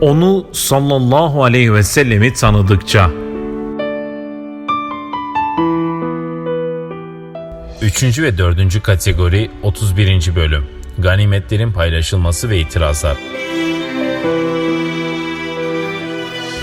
Onu sallallahu aleyhi ve sellemi tanıdıkça. Üçüncü ve dördüncü kategori 31. bölüm. Ganimetlerin paylaşılması ve itirazlar.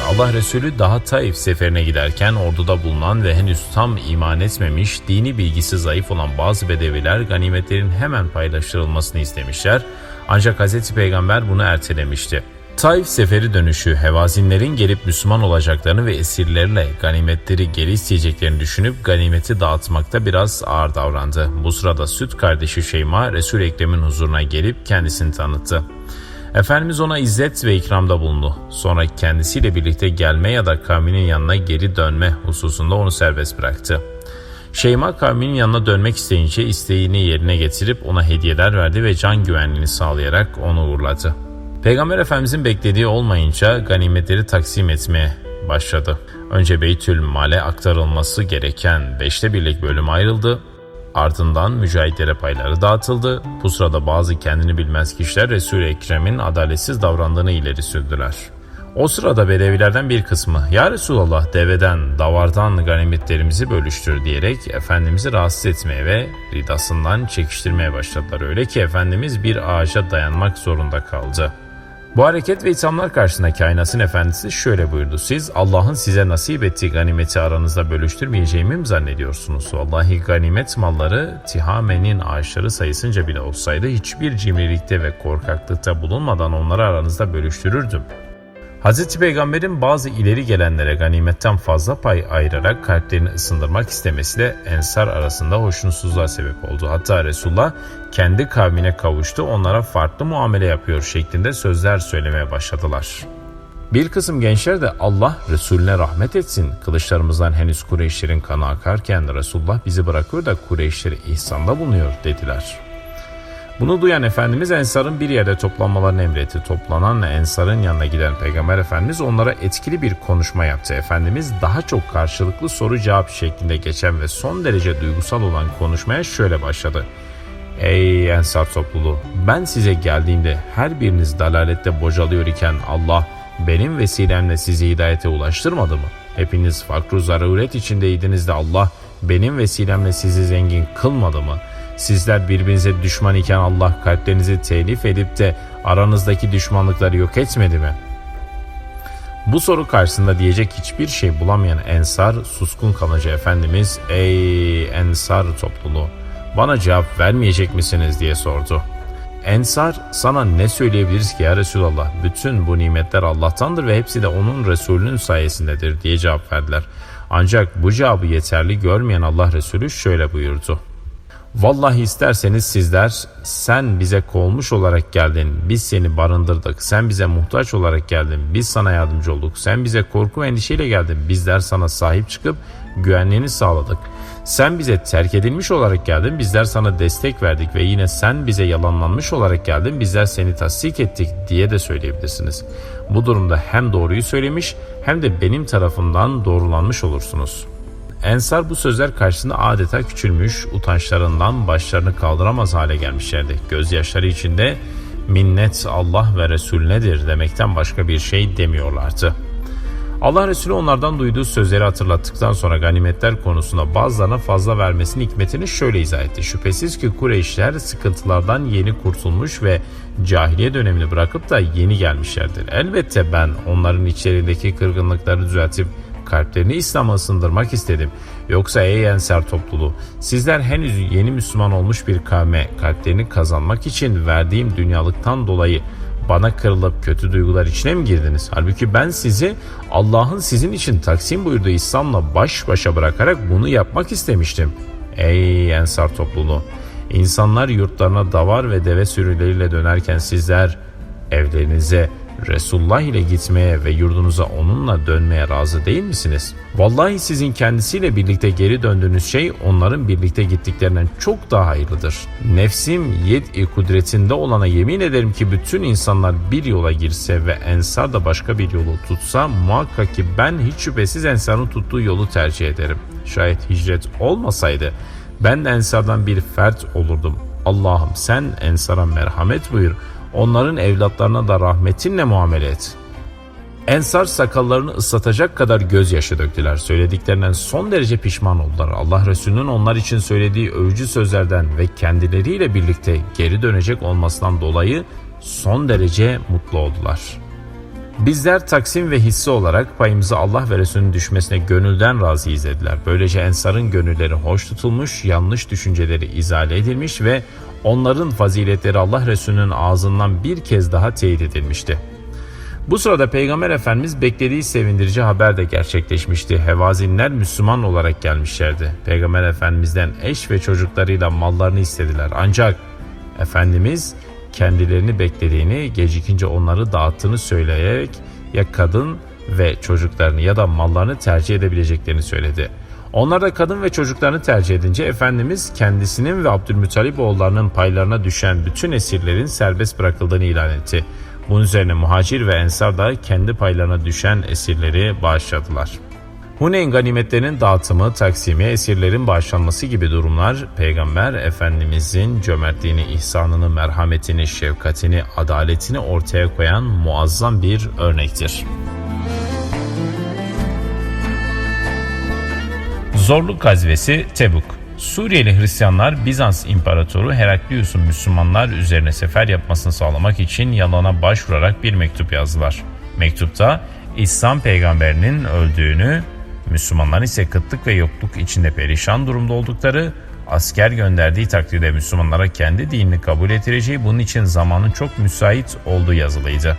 Allah Resulü daha Taif seferine giderken orduda bulunan ve henüz tam iman etmemiş, dini bilgisi zayıf olan bazı bedeviler ganimetlerin hemen paylaştırılmasını istemişler. Ancak Hz. Peygamber bunu ertelemişti. Taif seferi dönüşü Hevazinlerin gelip Müslüman olacaklarını ve esirlerle ganimetleri geri isteyeceklerini düşünüp ganimeti dağıtmakta biraz ağır davrandı. Bu sırada süt kardeşi Şeyma Resul-i Ekrem'in huzuruna gelip kendisini tanıttı. Efendimiz ona izzet ve ikramda bulundu. Sonra kendisiyle birlikte gelme ya da kavminin yanına geri dönme hususunda onu serbest bıraktı. Şeyma kavminin yanına dönmek isteyince isteğini yerine getirip ona hediyeler verdi ve can güvenliğini sağlayarak onu uğurladı. Peygamber Efendimizin beklediği olmayınca ganimetleri taksim etmeye başladı. Önce Beytül Mal'e aktarılması gereken beşte birlik bölüm ayrıldı. Ardından mücahitlere payları dağıtıldı. Bu sırada bazı kendini bilmez kişiler Resul-i Ekrem'in adaletsiz davrandığını ileri sürdüler. O sırada Bedevilerden bir kısmı ''Ya Resulallah deveden, davardan ganimetlerimizi bölüştür'' diyerek Efendimiz'i rahatsız etmeye ve ridasından çekiştirmeye başladılar. Öyle ki Efendimiz bir ağaca dayanmak zorunda kaldı. Bu hareket ve ithamlar karşısında kainatın efendisi şöyle buyurdu. Siz Allah'ın size nasip ettiği ganimeti aranızda bölüştürmeyeceğimi mi zannediyorsunuz? Vallahi ganimet malları Tihamen'in ağaçları sayısınca bile olsaydı hiçbir cimrilikte ve korkaklıkta bulunmadan onları aranızda bölüştürürdüm. Hz. Peygamber'in bazı ileri gelenlere ganimetten fazla pay ayırarak kalplerini ısındırmak istemesi de ensar arasında hoşnutsuzluğa sebep oldu. Hatta Resulullah kendi kavmine kavuştu, onlara farklı muamele yapıyor şeklinde sözler söylemeye başladılar. Bir kısım gençler de Allah Resulüne rahmet etsin. Kılıçlarımızdan henüz Kureyşlerin kanı akarken Resulullah bizi bırakıyor da Kureyşlere ihsanda bulunuyor dediler.'' Bunu duyan Efendimiz Ensar'ın bir yerde toplanmalarını emretti. Toplanan Ensar'ın yanına giden Peygamber Efendimiz onlara etkili bir konuşma yaptı. Efendimiz daha çok karşılıklı soru cevap şeklinde geçen ve son derece duygusal olan konuşmaya şöyle başladı. Ey Ensar topluluğu ben size geldiğimde her biriniz dalalette bocalıyor iken Allah benim vesilemle sizi hidayete ulaştırmadı mı? Hepiniz fakru zaruret içindeydiniz de Allah benim vesilemle sizi zengin kılmadı mı?'' Sizler birbirinize düşman iken Allah kalplerinizi telif edip de aranızdaki düşmanlıkları yok etmedi mi? Bu soru karşısında diyecek hiçbir şey bulamayan Ensar suskun kalıcı Efendimiz ''Ey Ensar topluluğu bana cevap vermeyecek misiniz?'' diye sordu. Ensar sana ne söyleyebiliriz ki ya Resulallah bütün bu nimetler Allah'tandır ve hepsi de onun Resulünün sayesindedir diye cevap verdiler. Ancak bu cevabı yeterli görmeyen Allah Resulü şöyle buyurdu. Vallahi isterseniz sizler sen bize kovmuş olarak geldin biz seni barındırdık sen bize muhtaç olarak geldin biz sana yardımcı olduk sen bize korku ve endişeyle geldin bizler sana sahip çıkıp güvenliğini sağladık sen bize terk edilmiş olarak geldin bizler sana destek verdik ve yine sen bize yalanlanmış olarak geldin bizler seni tasdik ettik diye de söyleyebilirsiniz. Bu durumda hem doğruyu söylemiş hem de benim tarafından doğrulanmış olursunuz.'' Ensar bu sözler karşısında adeta küçülmüş, utançlarından başlarını kaldıramaz hale gelmişlerdi. Gözyaşları içinde minnet Allah ve Resulünedir demekten başka bir şey demiyorlardı. Allah Resulü onlardan duyduğu sözleri hatırlattıktan sonra ganimetler konusunda bazılarına fazla vermesinin hikmetini şöyle izah etti. Şüphesiz ki Kureyşler sıkıntılardan yeni kurtulmuş ve cahiliye dönemini bırakıp da yeni gelmişlerdir. Elbette ben onların içlerindeki kırgınlıkları düzeltip kalplerini İslam'a ısındırmak istedim. Yoksa ey Ensar topluluğu sizler henüz yeni Müslüman olmuş bir kavme kalplerini kazanmak için verdiğim dünyalıktan dolayı bana kırılıp kötü duygular içine mi girdiniz? Halbuki ben sizi Allah'ın sizin için taksim buyurduğu İslam'la baş başa bırakarak bunu yapmak istemiştim. Ey Ensar topluluğu! İnsanlar yurtlarına davar ve deve sürüleriyle dönerken sizler evlerinize, Resulullah ile gitmeye ve yurdunuza onunla dönmeye razı değil misiniz? Vallahi sizin kendisiyle birlikte geri döndüğünüz şey onların birlikte gittiklerinden çok daha hayırlıdır. Nefsim yed-i kudretinde olana yemin ederim ki bütün insanlar bir yola girse ve Ensar da başka bir yolu tutsa muhakkak ki ben hiç şüphesiz Ensar'ın tuttuğu yolu tercih ederim. Şayet hicret olmasaydı ben de Ensar'dan bir fert olurdum. Allah'ım sen Ensar'a merhamet buyur.'' Onların evlatlarına da rahmetinle muamele et. Ensar sakallarını ıslatacak kadar gözyaşı döktüler. Söylediklerinden son derece pişman oldular. Allah Resulü'nün onlar için söylediği övücü sözlerden ve kendileriyle birlikte geri dönecek olmasından dolayı son derece mutlu oldular. Bizler taksim ve hisse olarak payımızı Allah ve Resulünün düşmesine gönülden razı izlediler. Böylece Ensar'ın gönülleri hoş tutulmuş, yanlış düşünceleri izale edilmiş ve onların faziletleri Allah Resulü'nün ağzından bir kez daha teyit edilmişti. Bu sırada Peygamber Efendimiz beklediği sevindirici haber de gerçekleşmişti. Hevazinler Müslüman olarak gelmişlerdi. Peygamber Efendimiz'den eş ve çocuklarıyla mallarını istediler. Ancak Efendimiz kendilerini beklediğini, gecikince onları dağıttığını söyleyerek ya kadın ve çocuklarını ya da mallarını tercih edebileceklerini söyledi. Onlar da kadın ve çocuklarını tercih edince Efendimiz kendisinin ve Abdülmuttalip oğullarının paylarına düşen bütün esirlerin serbest bırakıldığını ilan etti. Bunun üzerine muhacir ve ensar da kendi paylarına düşen esirleri bağışladılar. Huneyn ganimetlerinin dağıtımı, taksimi, esirlerin bağışlanması gibi durumlar Peygamber Efendimizin cömertliğini, ihsanını, merhametini, şefkatini, adaletini ortaya koyan muazzam bir örnektir. Zorluk gazvesi Tebuk Suriyeli Hristiyanlar Bizans İmparatoru Heraklius'un Müslümanlar üzerine sefer yapmasını sağlamak için yalana başvurarak bir mektup yazdılar. Mektupta İslam peygamberinin öldüğünü, Müslümanlar ise kıtlık ve yokluk içinde perişan durumda oldukları, asker gönderdiği takdirde Müslümanlara kendi dinini kabul ettireceği bunun için zamanın çok müsait olduğu yazılıydı.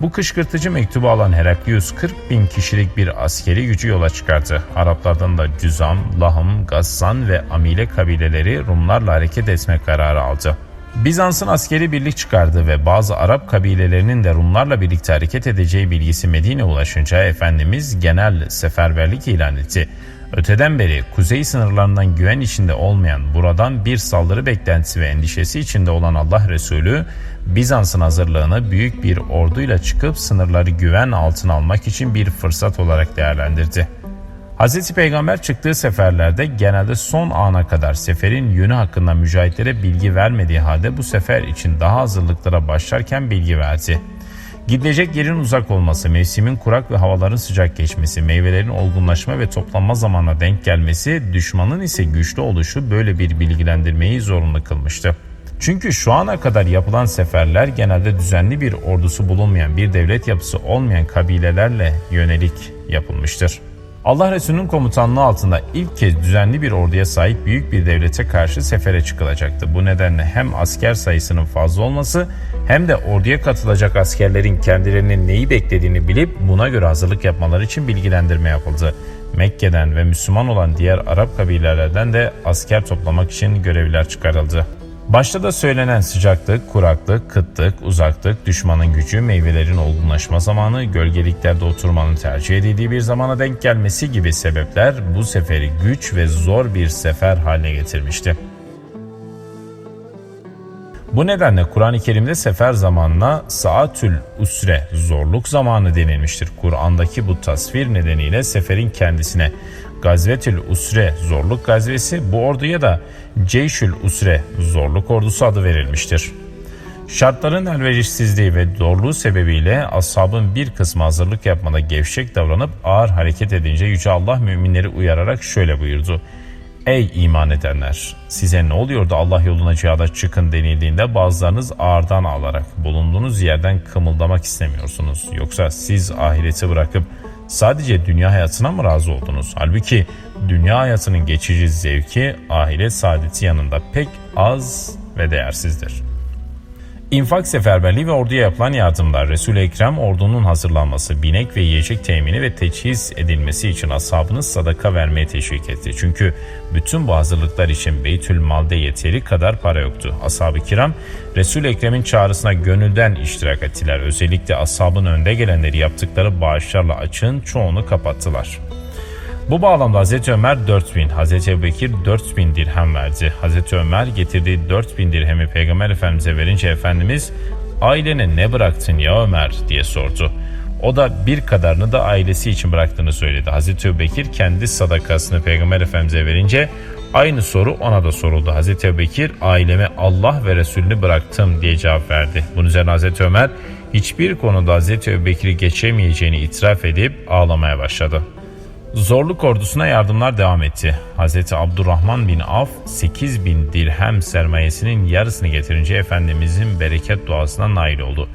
Bu kışkırtıcı mektubu alan Heraklius 40 bin kişilik bir askeri gücü yola çıkarttı. Araplardan da Cüzam, Lahım, Gassan ve Amile kabileleri Rumlarla hareket etme kararı aldı. Bizans'ın askeri birlik çıkardı ve bazı Arap kabilelerinin de Rumlarla birlikte hareket edeceği bilgisi Medine ulaşınca Efendimiz genel seferberlik ilan etti. Öteden beri kuzey sınırlarından güven içinde olmayan buradan bir saldırı beklentisi ve endişesi içinde olan Allah Resulü Bizans'ın hazırlığını büyük bir orduyla çıkıp sınırları güven altına almak için bir fırsat olarak değerlendirdi. Hz. Peygamber çıktığı seferlerde genelde son ana kadar seferin yönü hakkında mücahitlere bilgi vermediği halde bu sefer için daha hazırlıklara başlarken bilgi verdi. Gidilecek yerin uzak olması, mevsimin kurak ve havaların sıcak geçmesi, meyvelerin olgunlaşma ve toplanma zamanına denk gelmesi, düşmanın ise güçlü oluşu böyle bir bilgilendirmeyi zorunlu kılmıştı. Çünkü şu ana kadar yapılan seferler genelde düzenli bir ordusu bulunmayan bir devlet yapısı olmayan kabilelerle yönelik yapılmıştır. Allah Resulü'nün komutanlığı altında ilk kez düzenli bir orduya sahip büyük bir devlete karşı sefere çıkılacaktı. Bu nedenle hem asker sayısının fazla olması hem de orduya katılacak askerlerin kendilerinin neyi beklediğini bilip buna göre hazırlık yapmaları için bilgilendirme yapıldı. Mekke'den ve Müslüman olan diğer Arap kabilelerden de asker toplamak için görevliler çıkarıldı. Başta da söylenen sıcaklık, kuraklık, kıtlık, uzaklık, düşmanın gücü, meyvelerin olgunlaşma zamanı, gölgeliklerde oturmanın tercih edildiği bir zamana denk gelmesi gibi sebepler bu seferi güç ve zor bir sefer haline getirmişti. Bu nedenle Kur'an-ı Kerim'de sefer zamanına saatül usre zorluk zamanı denilmiştir. Kur'an'daki bu tasvir nedeniyle seferin kendisine Gazvetül Usre zorluk gazvesi bu orduya da Ceyşül Usre zorluk ordusu adı verilmiştir. Şartların elverişsizliği ve zorluğu sebebiyle ashabın bir kısmı hazırlık yapmada gevşek davranıp ağır hareket edince Yüce Allah müminleri uyararak şöyle buyurdu. Ey iman edenler! Size ne oluyor da Allah yoluna cihada çıkın denildiğinde bazılarınız ağırdan alarak bulunduğunuz yerden kımıldamak istemiyorsunuz. Yoksa siz ahireti bırakıp Sadece dünya hayatına mı razı oldunuz? Halbuki dünya hayatının geçici zevki ahiret saadeti yanında pek az ve değersizdir. İnfak seferberliği ve orduya yapılan yardımlar Resul-i Ekrem ordunun hazırlanması, binek ve yiyecek temini ve teçhiz edilmesi için ashabını sadaka vermeye teşvik etti. Çünkü bütün bu hazırlıklar için Beytül Mal'de yeteri kadar para yoktu. Ashab-ı kiram Resul-i Ekrem'in çağrısına gönülden iştirak ettiler. Özellikle ashabın önde gelenleri yaptıkları bağışlarla açığın çoğunu kapattılar. Bu bağlamda Hz. Ömer 4000, Hz. Ebubekir 4000 dirhem verdi. Hz. Ömer getirdiği 4000 dirhemi Peygamber Efendimiz'e verince Efendimiz ailene ne bıraktın ya Ömer diye sordu. O da bir kadarını da ailesi için bıraktığını söyledi. Hz. Ebubekir kendi sadakasını Peygamber Efendimiz'e verince aynı soru ona da soruldu. Hz. Ebubekir aileme Allah ve Resulünü bıraktım diye cevap verdi. Bunun üzerine Hz. Ömer hiçbir konuda Hz. Ebubekir'i geçemeyeceğini itiraf edip ağlamaya başladı. Zorluk ordusuna yardımlar devam etti. Hz. Abdurrahman bin Af 8 bin dirhem sermayesinin yarısını getirince Efendimizin bereket duasına nail oldu.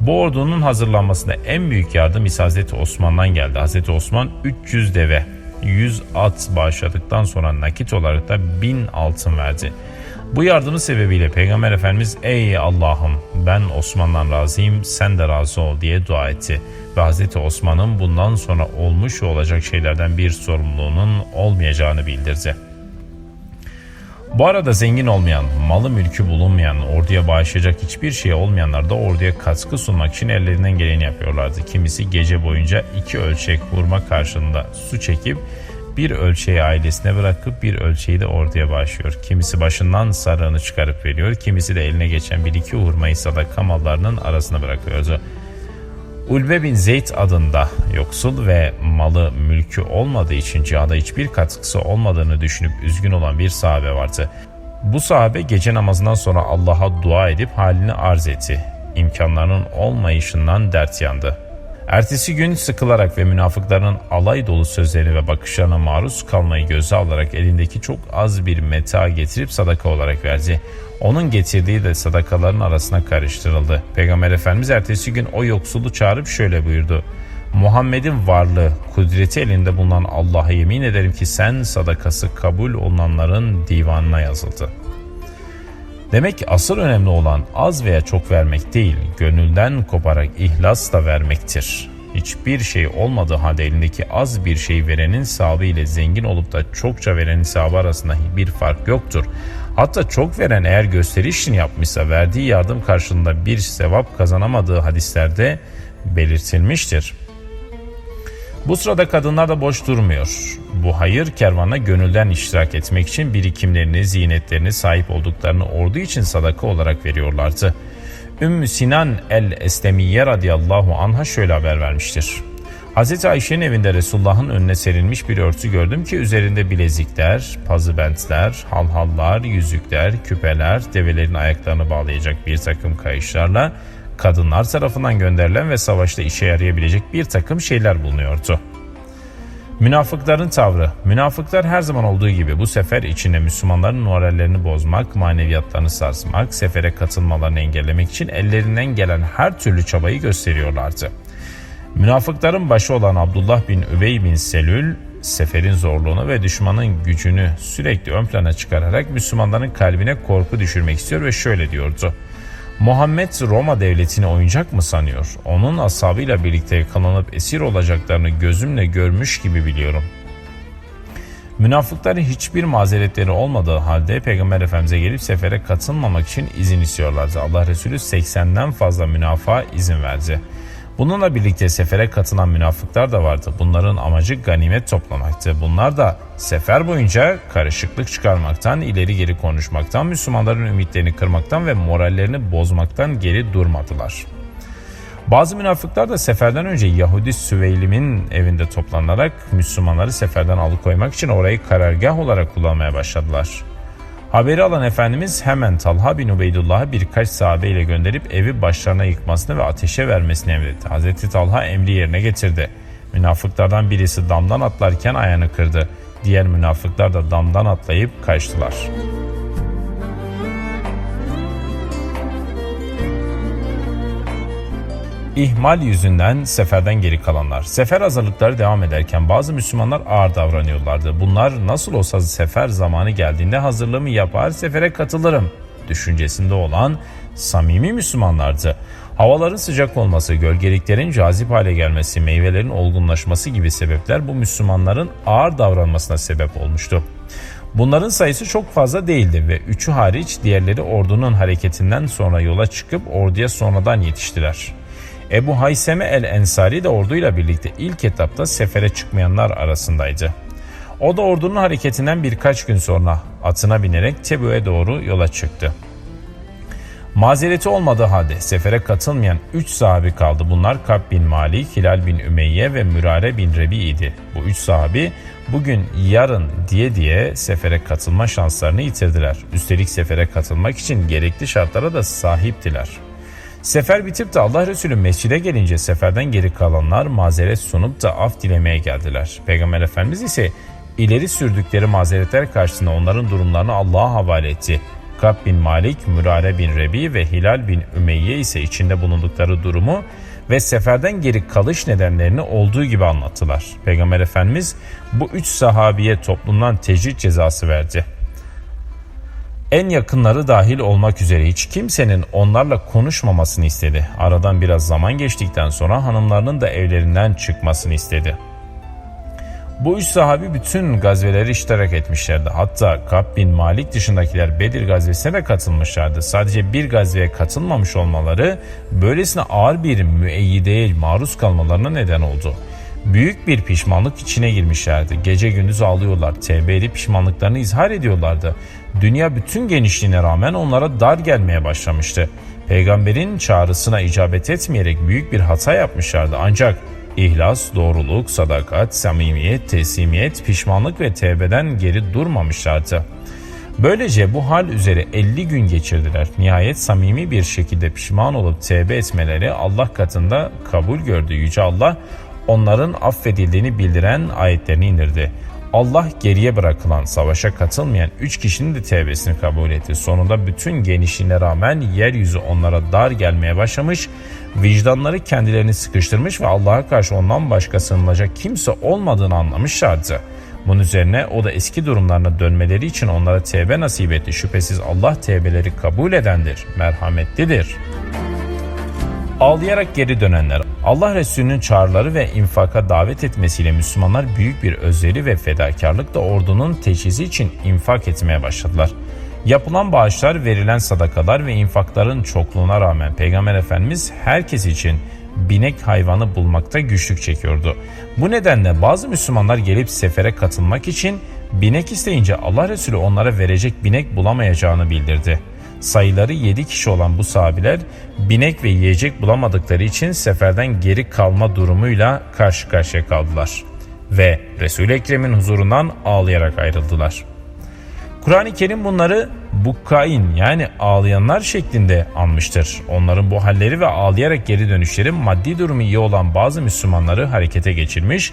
Bu ordunun hazırlanmasında en büyük yardım ise Hz. Osman'dan geldi. Hz. Osman 300 deve, 100 at bağışladıktan sonra nakit olarak da 1000 altın verdi. Bu yardımı sebebiyle Peygamber Efendimiz ey Allah'ım ben Osman'dan razıyım sen de razı ol diye dua etti. Ve Hz. Osman'ın bundan sonra olmuş ve olacak şeylerden bir sorumluluğunun olmayacağını bildirdi. Bu arada zengin olmayan, malı mülkü bulunmayan, orduya bağışlayacak hiçbir şey olmayanlar da orduya katkı sunmak için ellerinden geleni yapıyorlardı. Kimisi gece boyunca iki ölçek hurma karşılığında su çekip bir ölçeği ailesine bırakıp bir ölçeği de orduya bağışlıyor. Kimisi başından sarığını çıkarıp veriyor, kimisi de eline geçen bir iki hurmayı sadaka mallarının arasına bırakıyordu. Ulbe bin Zeyd adında yoksul ve malı mülkü olmadığı için cihada hiçbir katkısı olmadığını düşünüp üzgün olan bir sahabe vardı. Bu sahabe gece namazından sonra Allah'a dua edip halini arz etti. İmkanlarının olmayışından dert yandı. Ertesi gün sıkılarak ve münafıkların alay dolu sözleri ve bakışlarına maruz kalmayı göze alarak elindeki çok az bir meta getirip sadaka olarak verdi. Onun getirdiği de sadakaların arasına karıştırıldı. Peygamber Efendimiz ertesi gün o yoksulu çağırıp şöyle buyurdu. Muhammed'in varlığı, kudreti elinde bulunan Allah'a yemin ederim ki sen sadakası kabul olunanların divanına yazıldı. Demek ki asıl önemli olan az veya çok vermek değil, gönülden koparak ihlasla vermektir. Hiçbir şey olmadığı halde elindeki az bir şey verenin sahibi ile zengin olup da çokça verenin sahibi arasında bir fark yoktur. Hatta çok veren eğer gösteri işini yapmışsa verdiği yardım karşılığında bir sevap kazanamadığı hadislerde belirtilmiştir. Bu sırada kadınlar da boş durmuyor. Bu hayır kervanına gönülden iştirak etmek için birikimlerini, zinetlerini sahip olduklarını ordu için sadaka olarak veriyorlardı. Ümmü Sinan el-Eslemiye radıyallahu anha şöyle haber vermiştir. Hz. Ayşe'nin evinde Resulullah'ın önüne serilmiş bir örtü gördüm ki üzerinde bilezikler, pazıbentler, halhallar, yüzükler, küpeler, develerin ayaklarını bağlayacak bir takım kayışlarla kadınlar tarafından gönderilen ve savaşta işe yarayabilecek bir takım şeyler bulunuyordu. Münafıkların tavrı. Münafıklar her zaman olduğu gibi bu sefer içinde Müslümanların morallerini bozmak, maneviyatlarını sarsmak, sefere katılmalarını engellemek için ellerinden gelen her türlü çabayı gösteriyorlardı. Münafıkların başı olan Abdullah bin Übey bin Selül, seferin zorluğunu ve düşmanın gücünü sürekli ön plana çıkararak Müslümanların kalbine korku düşürmek istiyor ve şöyle diyordu. Muhammed Roma devletini oyuncak mı sanıyor? Onun ashabıyla birlikte yakalanıp esir olacaklarını gözümle görmüş gibi biliyorum. Münafıkların hiçbir mazeretleri olmadığı halde Peygamber Efendimiz'e gelip sefere katılmamak için izin istiyorlardı. Allah Resulü 80'den fazla münafığa izin verdi. Bununla birlikte sefere katılan münafıklar da vardı. Bunların amacı ganimet toplamaktı. Bunlar da sefer boyunca karışıklık çıkarmaktan, ileri geri konuşmaktan, Müslümanların ümitlerini kırmaktan ve morallerini bozmaktan geri durmadılar. Bazı münafıklar da seferden önce Yahudi Süveylim'in evinde toplanarak Müslümanları seferden alıkoymak için orayı karargah olarak kullanmaya başladılar. Haberi alan Efendimiz hemen Talha bin Ubeydullah'ı birkaç sahabeyle gönderip evi başlarına yıkmasını ve ateşe vermesini emretti. Hazreti Talha emri yerine getirdi. Münafıklardan birisi damdan atlarken ayağını kırdı. Diğer münafıklar da damdan atlayıp kaçtılar. İhmal yüzünden seferden geri kalanlar. Sefer hazırlıkları devam ederken bazı Müslümanlar ağır davranıyorlardı. Bunlar nasıl olsa sefer zamanı geldiğinde hazırlığımı yapar sefere katılırım düşüncesinde olan samimi Müslümanlardı. Havaların sıcak olması, gölgeliklerin cazip hale gelmesi, meyvelerin olgunlaşması gibi sebepler bu Müslümanların ağır davranmasına sebep olmuştu. Bunların sayısı çok fazla değildi ve üçü hariç diğerleri ordunun hareketinden sonra yola çıkıp orduya sonradan yetiştiler. Ebu Hayseme el-Ensari de orduyla birlikte ilk etapta sefere çıkmayanlar arasındaydı. O da ordunun hareketinden birkaç gün sonra atına binerek Tebü'ye doğru yola çıktı. Mazereti olmadığı halde sefere katılmayan 3 sahabi kaldı. Bunlar Kab bin Malik, Hilal bin Ümeyye ve Mürare bin Rebi idi. Bu 3 sahabi bugün yarın diye diye sefere katılma şanslarını yitirdiler. Üstelik sefere katılmak için gerekli şartlara da sahiptiler. Sefer bitip de Allah Resulü mescide gelince seferden geri kalanlar mazeret sunup da af dilemeye geldiler. Peygamber Efendimiz ise ileri sürdükleri mazeretler karşısında onların durumlarını Allah'a havale etti. Kab bin Malik, Mürare bin Rebi ve Hilal bin Ümeyye ise içinde bulundukları durumu ve seferden geri kalış nedenlerini olduğu gibi anlattılar. Peygamber Efendimiz bu üç sahabiye toplumdan tecrit cezası verdi. En yakınları dahil olmak üzere hiç kimsenin onlarla konuşmamasını istedi. Aradan biraz zaman geçtikten sonra hanımlarının da evlerinden çıkmasını istedi. Bu üç sahabi bütün gazveleri iştirak etmişlerdi. Hatta Kab bin Malik dışındakiler Bedir gazvesine de katılmışlardı. Sadece bir gazveye katılmamış olmaları böylesine ağır bir müeyyideye maruz kalmalarına neden oldu. Büyük bir pişmanlık içine girmişlerdi. Gece gündüz ağlıyorlar, tevbe edip pişmanlıklarını izhar ediyorlardı. Dünya bütün genişliğine rağmen onlara dar gelmeye başlamıştı. Peygamberin çağrısına icabet etmeyerek büyük bir hata yapmışlardı. Ancak İhlas, doğruluk, sadakat, samimiyet, teslimiyet, pişmanlık ve tevbeden geri durmamışlardı. Böylece bu hal üzere 50 gün geçirdiler. Nihayet samimi bir şekilde pişman olup tevbe etmeleri Allah katında kabul gördü. Yüce Allah onların affedildiğini bildiren ayetlerini indirdi. Allah geriye bırakılan, savaşa katılmayan üç kişinin de tevbesini kabul etti. Sonunda bütün genişliğine rağmen yeryüzü onlara dar gelmeye başlamış, vicdanları kendilerini sıkıştırmış ve Allah'a karşı ondan başka sığınılacak kimse olmadığını anlamışlardı. Bunun üzerine o da eski durumlarına dönmeleri için onlara tevbe nasip etti. Şüphesiz Allah tevbeleri kabul edendir, merhametlidir.'' Ağlayarak geri dönenler, Allah Resulü'nün çağrıları ve infaka davet etmesiyle Müslümanlar büyük bir özveri ve fedakarlıkla ordunun teçhizi için infak etmeye başladılar. Yapılan bağışlar, verilen sadakalar ve infakların çokluğuna rağmen Peygamber Efendimiz herkes için binek hayvanı bulmakta güçlük çekiyordu. Bu nedenle bazı Müslümanlar gelip sefere katılmak için binek isteyince Allah Resulü onlara verecek binek bulamayacağını bildirdi. Sayıları 7 kişi olan bu sahabiler binek ve yiyecek bulamadıkları için seferden geri kalma durumuyla karşı karşıya kaldılar. Ve Resul-i Ekrem'in huzurundan ağlayarak ayrıldılar. Kur'an-ı Kerim bunları bukkain yani ağlayanlar şeklinde anmıştır. Onların bu halleri ve ağlayarak geri dönüşleri maddi durumu iyi olan bazı Müslümanları harekete geçirmiş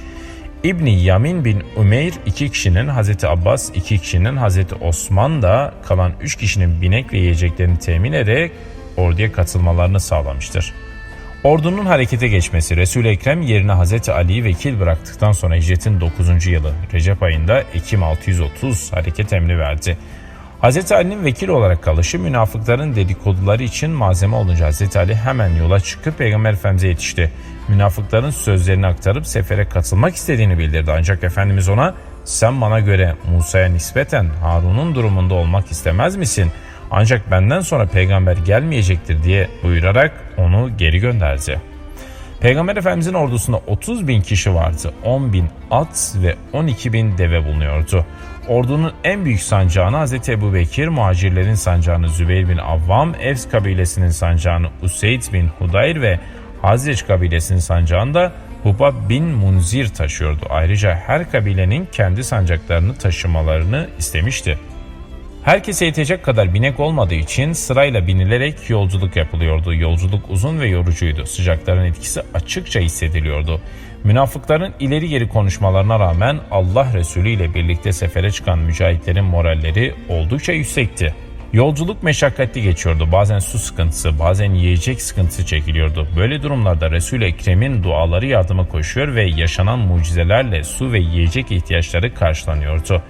İbni Yamin bin Umeyr iki kişinin Hazreti Abbas iki kişinin Hazreti Osman da kalan üç kişinin binek ve yiyeceklerini temin ederek orduya katılmalarını sağlamıştır. Ordunun harekete geçmesi Resul-i Ekrem yerine Hazreti Ali'yi vekil bıraktıktan sonra hicretin 9. yılı Recep ayında Ekim 630 hareket emri verdi. Hz. Ali'nin vekil olarak kalışı münafıkların dedikoduları için malzeme olunca Hz. Ali hemen yola çıkıp Peygamber Efendimiz'e yetişti. Münafıkların sözlerini aktarıp sefere katılmak istediğini bildirdi. Ancak Efendimiz ona sen bana göre Musa'ya nispeten Harun'un durumunda olmak istemez misin? Ancak benden sonra peygamber gelmeyecektir diye buyurarak onu geri gönderdi. Peygamber Efendimizin ordusunda 30 bin kişi vardı. 10 bin at ve 12 bin deve bulunuyordu. Ordunun en büyük sancağını Hz. Ebu Bekir, muhacirlerin sancağını Zübeyir bin Avvam, Evs kabilesinin sancağını Useyd bin Hudayr ve Hazreç kabilesinin sancağını da Hubab bin Munzir taşıyordu. Ayrıca her kabilenin kendi sancaklarını taşımalarını istemişti. Herkese yetecek kadar binek olmadığı için sırayla binilerek yolculuk yapılıyordu. Yolculuk uzun ve yorucuydu. Sıcakların etkisi açıkça hissediliyordu. Münafıkların ileri geri konuşmalarına rağmen Allah Resulü ile birlikte sefere çıkan mücahitlerin moralleri oldukça yüksekti. Yolculuk meşakkatli geçiyordu. Bazen su sıkıntısı, bazen yiyecek sıkıntısı çekiliyordu. Böyle durumlarda Resul-i Ekrem'in duaları yardıma koşuyor ve yaşanan mucizelerle su ve yiyecek ihtiyaçları karşılanıyordu.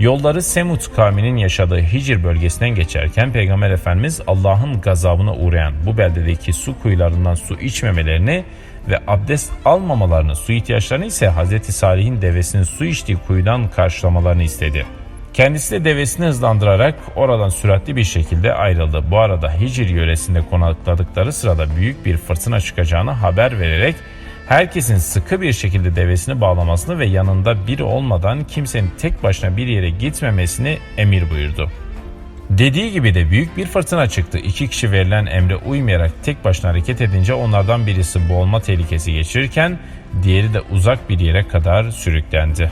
Yolları Semut kavminin yaşadığı Hicr bölgesinden geçerken Peygamber Efendimiz Allah'ın gazabına uğrayan bu beldedeki su kuyularından su içmemelerini ve abdest almamalarını, su ihtiyaçlarını ise Hz. Salih'in devesinin su içtiği kuyudan karşılamalarını istedi. Kendisi de devesini hızlandırarak oradan süratli bir şekilde ayrıldı. Bu arada Hicr yöresinde konakladıkları sırada büyük bir fırtına çıkacağını haber vererek herkesin sıkı bir şekilde devesini bağlamasını ve yanında biri olmadan kimsenin tek başına bir yere gitmemesini emir buyurdu. Dediği gibi de büyük bir fırtına çıktı. İki kişi verilen emre uymayarak tek başına hareket edince onlardan birisi boğulma tehlikesi geçirirken diğeri de uzak bir yere kadar sürüklendi.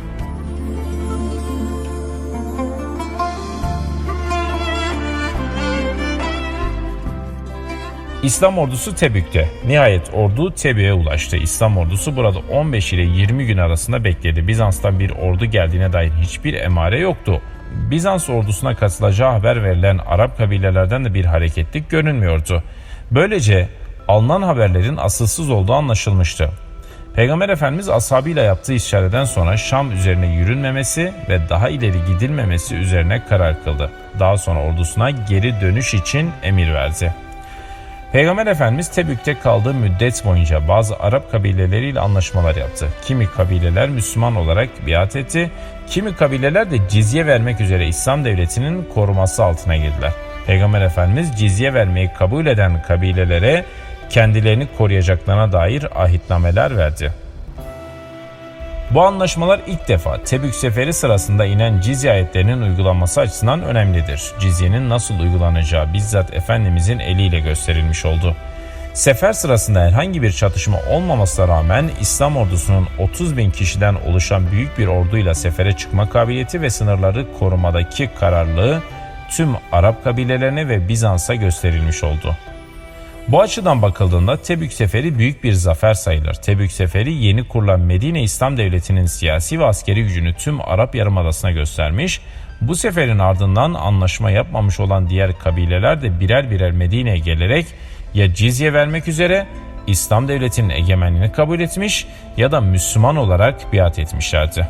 İslam ordusu Tebük'te. Nihayet ordu Tebük'e ulaştı. İslam ordusu burada 15 ile 20 gün arasında bekledi. Bizans'tan bir ordu geldiğine dair hiçbir emare yoktu. Bizans ordusuna katılacağı haber verilen Arap kabilelerden de bir hareketlik görünmüyordu. Böylece alınan haberlerin asılsız olduğu anlaşılmıştı. Peygamber Efendimiz ashabıyla yaptığı işareden sonra Şam üzerine yürünmemesi ve daha ileri gidilmemesi üzerine karar kıldı. Daha sonra ordusuna geri dönüş için emir verdi. Peygamber Efendimiz Tebük'te kaldığı müddet boyunca bazı Arap kabileleriyle anlaşmalar yaptı. Kimi kabileler Müslüman olarak biat etti, kimi kabileler de cizye vermek üzere İslam devletinin koruması altına girdiler. Peygamber Efendimiz cizye vermeyi kabul eden kabilelere kendilerini koruyacaklarına dair ahitnameler verdi. Bu anlaşmalar ilk defa Tebük seferi sırasında inen cizye ayetlerinin uygulanması açısından önemlidir. Cizyenin nasıl uygulanacağı bizzat Efendimizin eliyle gösterilmiş oldu. Sefer sırasında herhangi bir çatışma olmamasına rağmen İslam ordusunun 30 bin kişiden oluşan büyük bir orduyla sefere çıkma kabiliyeti ve sınırları korumadaki kararlılığı tüm Arap kabilelerine ve Bizans'a gösterilmiş oldu. Bu açıdan bakıldığında Tebük Seferi büyük bir zafer sayılır. Tebük Seferi yeni kurulan Medine İslam Devleti'nin siyasi ve askeri gücünü tüm Arap Yarımadası'na göstermiş. Bu seferin ardından anlaşma yapmamış olan diğer kabileler de birer birer Medine'ye gelerek ya cizye vermek üzere İslam Devleti'nin egemenliğini kabul etmiş ya da Müslüman olarak biat etmişlerdi.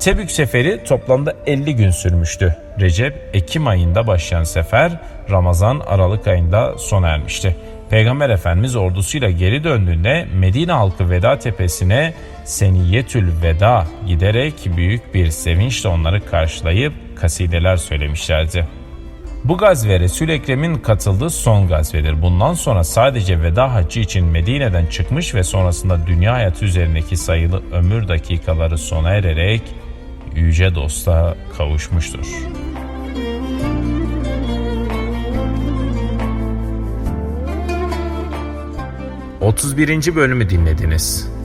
Tebük seferi toplamda 50 gün sürmüştü. Recep, Ekim ayında başlayan sefer Ramazan, Aralık ayında sona ermişti. Peygamber Efendimiz ordusuyla geri döndüğünde Medine halkı Veda Tepesi'ne Seniyetül Veda giderek büyük bir sevinçle onları karşılayıp kasideler söylemişlerdi. Bu gazve Resul Ekrem'in katıldığı son gazvedir. Bundan sonra sadece veda haccı için Medine'den çıkmış ve sonrasında dünya hayatı üzerindeki sayılı ömür dakikaları sona ererek yüce dosta kavuşmuştur. ...31. bölümü dinlediniz.